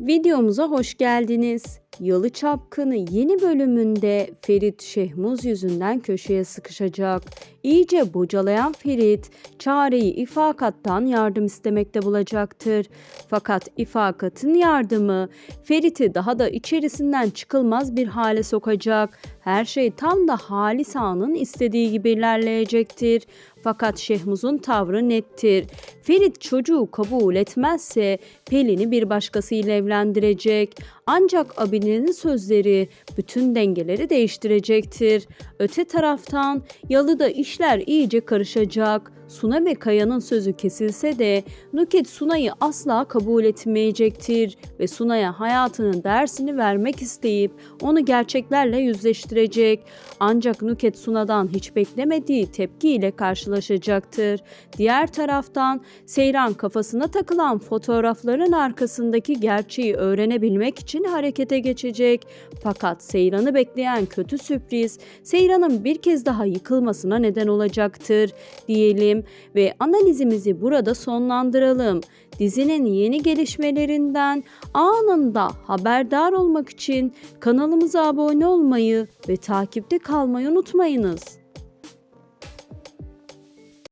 Videomuza hoş geldiniz. Yalı Çapkını yeni bölümünde Ferit Şehmuz yüzünden köşeye sıkışacak. İyice bocalayan Ferit, çareyi ifakattan yardım istemekte bulacaktır. Fakat ifakatın yardımı Ferit'i daha da içerisinden çıkılmaz bir hale sokacak. Her şey tam da Halis Ağa'nın istediği gibi ilerleyecektir. Fakat Şehmuz'un tavrı nettir. Ferit çocuğu kabul etmezse Pelin'i bir başkasıyla evlendirecek. Ancak abinin sözleri bütün dengeleri değiştirecektir. Öte taraftan Yalı'da işler iyice karışacak. Suna ve Kaya'nın sözü kesilse de Nuket Suna'yı asla kabul etmeyecektir ve Suna'ya hayatının dersini vermek isteyip onu gerçeklerle yüzleştirecek. Ancak Nuket Suna'dan hiç beklemediği tepkiyle karşılaşacaktır. Diğer taraftan Seyran kafasına takılan fotoğrafların arkasındaki gerçeği öğrenebilmek için harekete geçecek. Fakat Seyran'ı bekleyen kötü sürpriz Seyran'ın bir kez daha yıkılmasına neden olacaktır diyelim ve analizimizi burada sonlandıralım. Dizinin yeni gelişmelerinden anında haberdar olmak için kanalımıza abone olmayı ve takipte kalmayı unutmayınız.